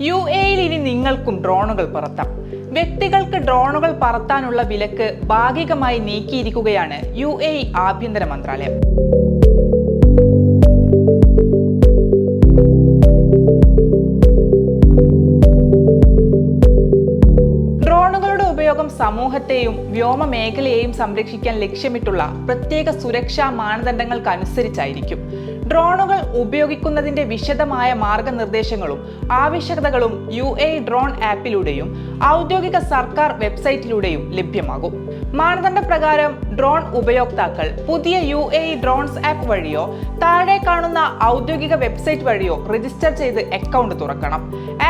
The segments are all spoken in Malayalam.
യു എയിൽ ഇനി നിങ്ങൾക്കും ഡ്രോണുകൾ പറത്താം. വ്യക്തികൾക്ക് ഡ്രോണുകൾ പറത്താനുള്ള വിലക്ക് ഭാഗികമായി നീക്കിയിരിക്കുകയാണ് യു എ ആഭ്യന്തര മന്ത്രാലയം. ഉപയോഗം സമൂഹത്തെയും വ്യോമ മേഖലയെയും സംരക്ഷിക്കാൻ ലക്ഷ്യമിട്ടുള്ള പ്രത്യേക സുരക്ഷാ മാനദണ്ഡങ്ങൾക്കനുസരിച്ചായിരിക്കും. ഡ്രോണുകൾ ഉപയോഗിക്കുന്നതിന്റെ വിശദമായ മാർഗനിർദ്ദേശങ്ങളും ആവശ്യകതകളും യു എ ഡ്രോൺ ആപ്പിലൂടെയും ഔദ്യോഗിക സർക്കാർ വെബ്സൈറ്റിലൂടെയും ലഭ്യമാകും. മാനദണ്ഡ പ്രകാരം ഡ്രോൺ ഉപയോക്താക്കൾ പുതിയ യു എ ഡ്രോൺസ് ആപ്പ് വഴിയോ താഴെ കാണുന്ന ഔദ്യോഗിക വെബ്സൈറ്റ് വഴിയോ രജിസ്റ്റർ ചെയ്ത് അക്കൗണ്ട് തുറക്കണം.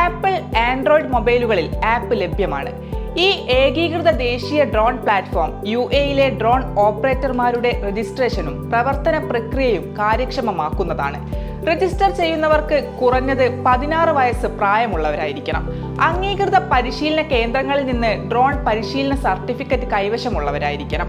ആപ്പിൾ ആൻഡ്രോയിഡ് മൊബൈലുകളിൽ ആപ്പ് ലഭ്യമാണ്. ഈ ഏകീകൃത ദേശീയ ഡ്രോൺ പ്ലാറ്റ്ഫോം യു എയിലെ ഡ്രോൺ ഓപ്പറേറ്റർമാരുടെ രജിസ്ട്രേഷനും പ്രവർത്തന പ്രക്രിയയും കാര്യക്ഷമമാക്കുന്നതാണ്. രജിസ്റ്റർ ചെയ്യുന്നവർക്ക് കുറഞ്ഞത് പതിനാറ് വയസ്സ് പ്രായമുള്ളവരായിരിക്കണം. അംഗീകൃത പരിശീലന കേന്ദ്രങ്ങളിൽ നിന്ന് ഡ്രോൺ പരിശീലന സർട്ടിഫിക്കറ്റ് കൈവശമുള്ളവരായിരിക്കണം.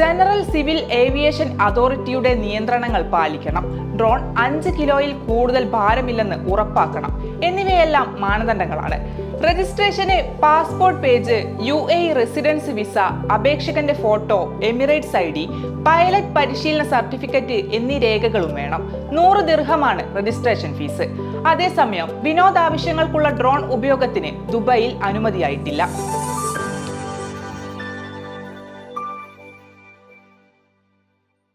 ജനറൽ സിവിൽ ഏവിയേഷൻ അതോറിറ്റിയുടെ നിയന്ത്രണങ്ങൾ പാലിക്കണം. ഡ്രോൺ അഞ്ച് കിലോയിൽ കൂടുതൽ ഭാരമില്ലെന്ന് ഉറപ്പാക്കണം. എന്നിവയെല്ലാം മാനദണ്ഡങ്ങളാണ്. Registration passport page U A residence visa അപേക്ഷകന്റെ photo Emirates I D pilot പരിശീലന സർട്ടിഫിക്കറ്റ് എന്നീ രേഖകളും വേണം. നൂറ് ദീർഘമാണ് രജിസ്ട്രേഷൻ ഫീസ് അതേസമയം വിനോദാവശ്യങ്ങൾക്കുള്ള ഡ്രോൺ ഉപയോഗത്തിന് ദുബായിൽ അനുമതിയായിട്ടില്ല.